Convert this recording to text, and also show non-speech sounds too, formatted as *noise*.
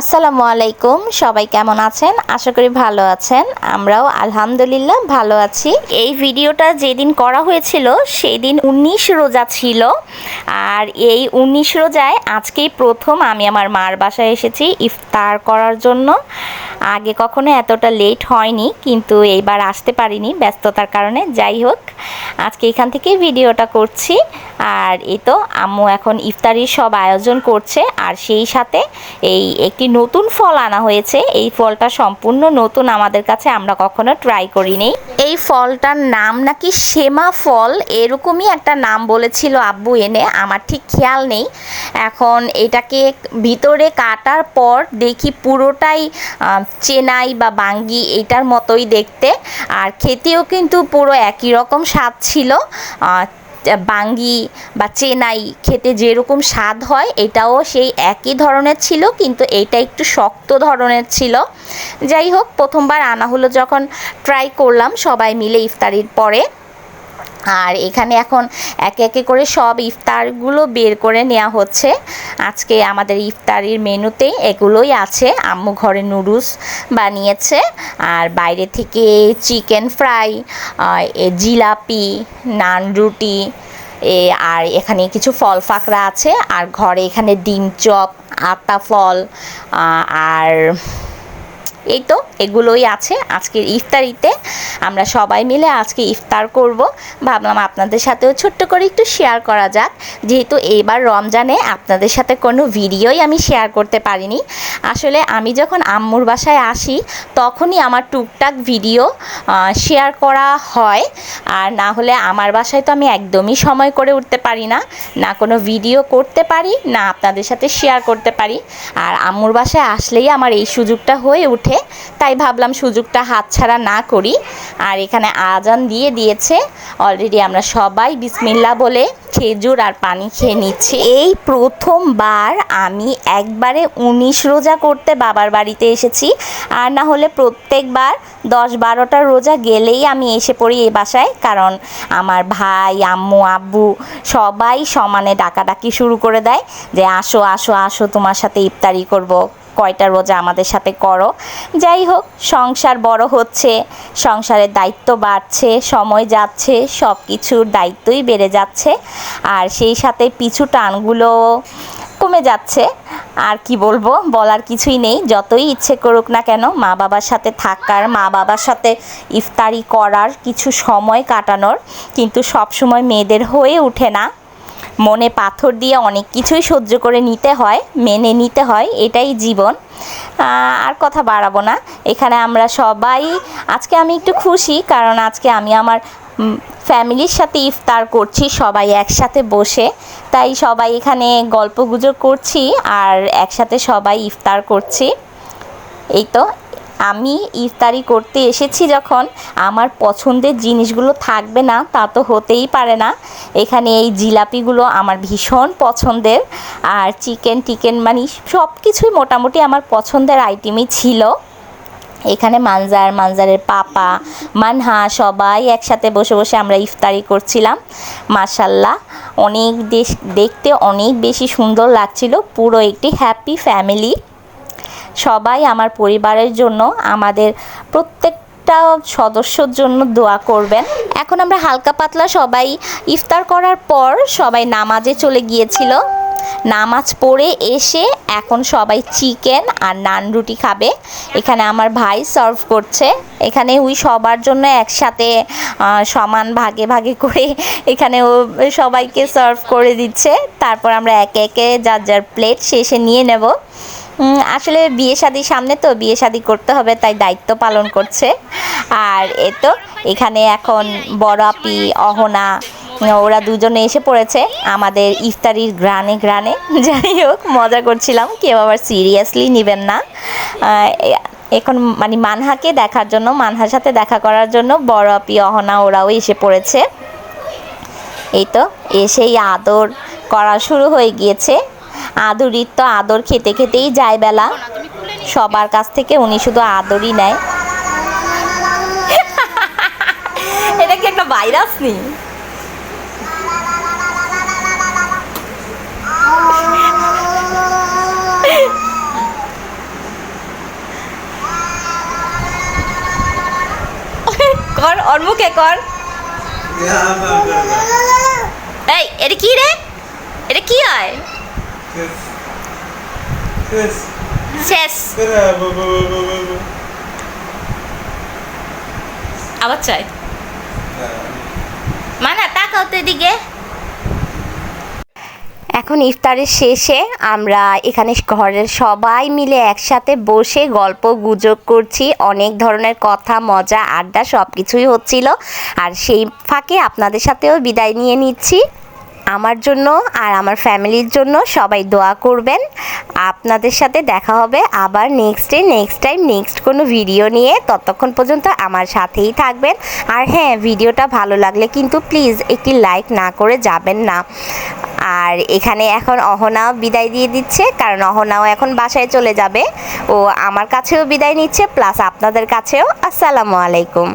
আসসালামু আলাইকুম, সবাই কেমন আছেন? আশা করি ভালো আছেন। আমরাও আলহামদুলিল্লাহ ভালো আছি। এই ভিডিওটা যেদিন করা হয়েছিল সেই দিন উনিশ রোজা ছিল। আর এই উনিশ রোজায় আজকেই প্রথম আমি আমার মার বাসায় এসেছি ইফতার করার জন্য। আগে কখনো এতটা লেট হয়নি, কিন্তু এইবার আসতে পারিনি ব্যস্ততার কারণে। যাই হোক আজকে এখান থেকে ভিডিওটা করছি। আর এই তো আম্মু এখন ইফতারির সব আয়োজন করছে, আর সেই সাথে এই একটি নতুন ফল আনা হয়েছে। এই ফলটা সম্পূর্ণ নতুন আমাদের কাছে, আমরা কখনো ট্রাই করিনি। এই ফলটার নাম নাকি সেমা ফল? এরকমই একটা নাম বলেছিল আব্বু এনে, আমার ঠিক খেয়াল নেই। এখন এটাকে ভিতরে কাটার পর দেখি পুরোটাই চেনাই বা বাঙ্গি এটার মতোই দেখতে। আর খেতেও কিন্তু পুরো একই রকম স্বাদ ছিল। বাঙ্গি বা চেনাই খেতে যেরকম স্বাদ হয়, এটাও সেই একই ধরনের ছিল, কিন্তু এটা একটু শক্ত ধরনের ছিল। যাই হোক, প্রথমবার আনা হলো যখন ট্রাই করলাম, সবাই মিলে ইফতারির পরে। আর এখানে এখন একে একে করে সব ইফতারগুলো বের করে নেওয়া হচ্ছে। আজকে আমাদের ইফতারির মেনুতে এগুলোই আছে। আম্মু ঘরে নুডলস বানিয়েছে। আর বাইরে থেকে চিকেন ফ্রাই জিলাপি, নান রুটি, এ আর এখানে কিছু ফল ফাকরা আছে। আর ঘরে এখানে ডিম চপ, আতা ফল আর এই তো, এগুলোই আছে আজকের ইফতারিতে। আমরা সবাই মিলে আজকে ইফতার করব। ভাবলাম আপনাদের সাথেও ছোট্ট করে একটু শেয়ার করা যাক। যেহেতু এইবার রমজানে আপনাদের সাথে কোনো ভিডিওই আমি শেয়ার করতে পারিনি। আসলে আমি যখন আম্মুর বাসায় আসি, তখনই আমার টুকটাক ভিডিও শেয়ার করা হয়। আর না হলে আমার বাসায় তো আমি একদমই সময় করে উঠতে পারি না। না কোনো ভিডিও করতে পারি, না আপনাদের সাথে শেয়ার করতে পারি। আর আম্মুর বাসায় আসলেই আমার এই সুযোগটা হয়ে ওঠে তাই ভাবলাম সুযোগটা হাতছাড়া না করি। আর এখানে আজান দিয়ে দিয়েছে। অলরেডি আমরা সবাই বিসমিল্লা বলে খেজুর আর পানি খেয়ে নিচ্ছি। এই প্রথমবার আমি একবারে উনিশ রোজা করতে বাবার বাড়িতে এসেছি। আর না হলে প্রত্যেকবার দশ বারোটা রোজা গেলেই আমি এসে পড়ি এই বাসায়। কারণ আমার ভাই, আম্মু, আব্বু সবাই সমানে ডাকাডাকি শুরু করে দেয় যে, আসো আসো আসো তোমার সাথে ইফতারি করব। কয়টা রোজা আমাদের সাথে করো। যাই হোক, সংসার বড় হচ্ছে, সংসারের দায়িত্ব বাড়ছে, সময় যাচ্ছে সব কিছুর দায়িত্বই বেড়ে যাচ্ছে, আর সেই সাথে পিছু টানগুলো কমে যাচ্ছে। আর কি বলব, বলার কিছুই নেই, যতই ইচ্ছে করুক না কেন মা বাবার সাথে থাকার মা বাবার সাথে ইফতারি করার কিছু সময় কাটানোর, কিন্তু সব সময় মেয়েদের হয়ে ওঠে না। মনে পাথর দিয়ে অনেক কিছুই সহ্য করে নিতে হয়, মেনে নিতে হয়, এটাই জীবন। আর কথা বাড়াবো না। এখানে আমরা সবাই, আজকে আমি একটু খুশি কারণ আজকে আমি আমার ফ্যামিলির সাথে ইফতার করছি, সবাই একসাথে বসে। তাই সবাই এখানে গল্প গুজব করছি আর একসাথে সবাই ইফতার করছি। এই তো আমি ইফতারি করতে এসেছি যখন, আমার পছন্দের জিনিসগুলো থাকবে না, তা তো হতেই পারে না। এখানে এই জিলাপিগুলো আমার ভীষণ পছন্দের, আর চিকেন টিকেন মানে সব কিছুই মোটামুটি আমার পছন্দের আইটেমই ছিল। এখানে মানজার, মানজারের পাপা, মানহা সবাই একসাথে বসে বসে আমরা ইফতারি করছিলাম। মাসাল্লাহ অনেক দেশ, দেখতে অনেক বেশি সুন্দর লাগছিল, পুরো একটি হ্যাপি ফ্যামিলি সবাই আমার পরিবারের জন্য, আমাদের প্রত্যেকটা সদস্যর জন্য দোয়া করবেন। এখন আমরা হালকা পাতলা সবাই ইফতার করার পর সবাই নামাজে চলে গিয়েছিল। নামাজ পড়ে এসে এখন সবাই চিকেন আর নান রুটি খাবে। এখানে আমার ভাই সার্ভ করছে। এখানে ওই সবার জন্য একসাথে সমান ভাগে ভাগে করে এখানে ও সবাইকে সার্ভ করে দিচ্ছে। তারপর আমরা একে একে যার যার প্লেট শেষে নিয়ে নেব। আসলে বিয়ে শাদির সামনে তো, বিয়ে শাদি করতে হবে, তাই দায়িত্ব পালন করছে। আর এ তো, এখানে এখন বড় আপি, অহনা, ওরা দুজনে এসে পড়েছে। আমাদের ইফতারির গ্রানে গ্রানে। *laughs* যাই হোক, মজা করছিলাম, কেউ আবার সিরিয়াসলি নেবেন না। এখন মানে মানহাকে দেখার জন্য, মানহার সাথে দেখা করার জন্য বড় আপি, অহনা, ওরাও এসে পড়েছে। এই তো, এসেই আদর করা শুরু হয়ে গিয়েছে। আদরির তো আদর খেতে খেতেই যায় বেলা। সবার কাছ থেকে উনি শুধু আদরই নেয়। *laughs* এটা কি একটা ভাইরাস নেই *laughs* কর মুখে কর। *laughs* এই এটা কি রে? এটা কি হয়? শেষ. আবার চাই। মানা তাকাও তো এদিকে। এখন ইফতারের শেষে আমরা এখানে ঘরের সবাই মিলে একসাথে বসে গল্প গুজব করছি। অনেক ধরনের কথা মজা আড্ডা সব কিছুই হচ্ছিল। আর সেই ফাঁকে আপনাদের সাথেও বিদায় নিয়ে নিচ্ছি। আমার জন্য আর আমার ফ্যামিলির জন্য সবাই দোয়া করবেন। আপনাদের সাথে দেখা হবে আবার next day next time next কোনো ভিডিও নিয়ে। ততক্ষণ পর্যন্ত আমার সাথেই থাকবেন। আর হ্যাঁ ভিডিওটা ভালো লাগলে কিন্তু প্লিজ একটি লাইক না করে যাবেন না। আর এখানে এখন অহনাও বিদায় দিয়ে দিচ্ছে, কারণ অহনাও এখন বাসায় চলে যাবে। ও আমার কাছেও বিদায় নিচ্ছে প্লাস আপনাদের কাছেও। আসসালামু আলাইকুম।